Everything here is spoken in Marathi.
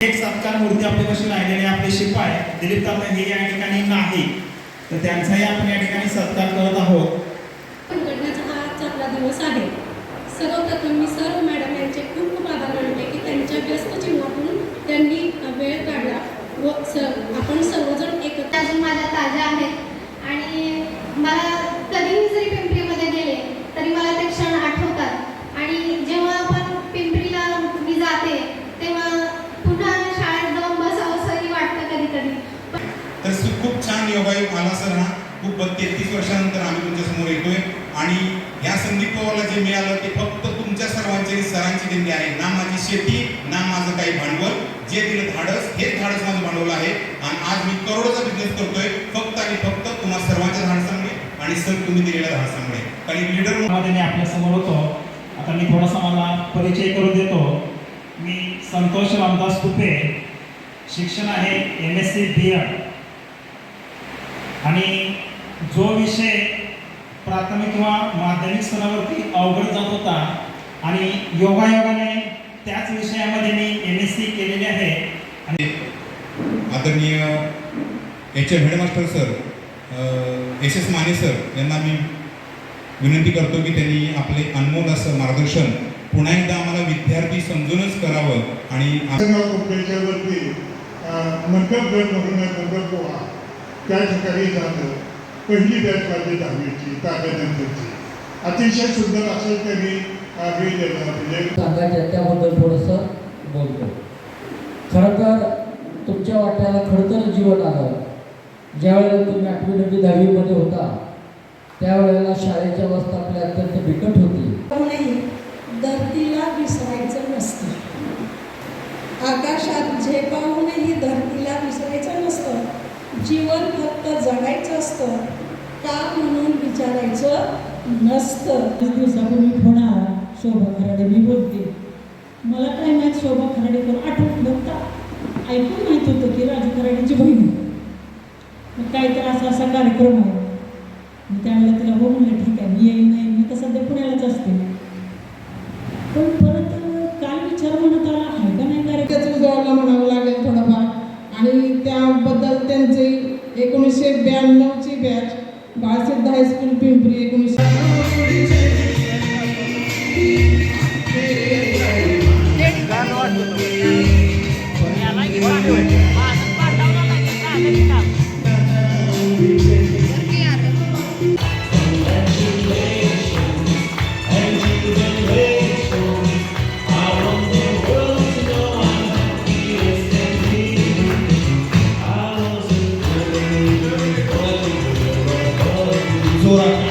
एक सत्कार मूर्ती आपल्यापाशी राहिलेले आपले शिपाय दिलीप ताता हे या ठिकाणी नाही. तर त्यांचाही आपण या ठिकाणी सत्कार करत आहोत. संघटनेचा हा आजचा आपला दिवस आहे. सर्वप्रथम मी सर्व मॅडम यांचे खूप खूप आभार मानते की त्यांच्या व्यस्त जीवनातून त्यांनी वेळ काढला व आपण सर्वजण एकत्र अजून माझ्या ताज्या आहेत. आणि मला कधीही जरी पिंपरीमध्ये गेले तरी मला ते क्षण आठवतात आणि जेव्हा आपण पिंपरीला मी जाते तेव्हा पुन्हा शाळेत जाऊन बसावंसंही वाटतं कधी कधी तर सु- खूप छान योगायोग आला सर हा तेहतीस वर्षानंतर आम्ही तुमच्यासमोर येतोय. आणि या संदीप पवारला जे मिळालं ते फक्त तुमच्या सर्वांची सरांची देणगी आहे. ना माझी शेती ना माझं काही भांडवल. जे दिलं धाडस हेच धाडस माझं भांडवल आहे. आणि आज मी करोडोचा बिझनेस करतोय. फक्त आणि फक्त तुम्हा सर्वांच्या धाडसामुळे आणि सर तुम्ही दिलेल्या धाडसामुळे. कारण लिडर म्हणून आपल्यासमोर होतो. आता मी थोडासा मला परिचय करून देतो. मी संतोष रामदास तुपे शिक्षण आहे M S C B Ed आणि जो विषय प्राथमिक किंवा माध्यमिक स्तरावरती अवघड जात होता आणि योगायोगाने त्याच विषयामध्ये मी एम एस सी केलेली आहे. आदरणीय H M headmaster sir S S Mane sir यांना मी विनंती करतो की त्यांनी आपले अनमोल असं मार्गदर्शन पुन्हा एकदा आम्हाला विद्यार्थी समजूनच करावं आणि आम- वरती मंडप गट म्हणून आहे मंडप गोवा त्या ठिकाणी जातं. पहिली बॅच माझी दहावीची ताब्यानंतरची अतिशय सुंदर असं त्यांनी हे दिलं म्हणजे सांगायचं त्याबद्दल थोडंसं बोलतो. खरं तर तुमच्या वाट्याला खडतर जीवन आलं. ज्यावेळेला तुम्ही आठवी नववी दहावीमध्ये होता त्यावेळेला शाळेची अवस्था आपली अत्यंत बिकट होती. नाही धरतीला विसरायचं नसतं. आकाशात नसतं जीवन फक्त जगायचं असतं का म्हणून विचारायचं नसतं. पाच दिवसापूर्वी फोन आला शोभा खराडे मी बोलते. मला काय माहीत शोभा खराडे कोण आठवत नव्हता ऐकून माहीत होतं की राजू खराडेची बहीण मग काहीतरी असा असा कार्यक्रम आहे. मी त्यावेळेला तिला हो म्हणलं ठीक आहे मी येईन नाही मी तर सध्या पुण्यालाच असते. एकोणीसशे ब्याण्णवची batch Balsiddha high school Pimpri एकोणीसशे Senhor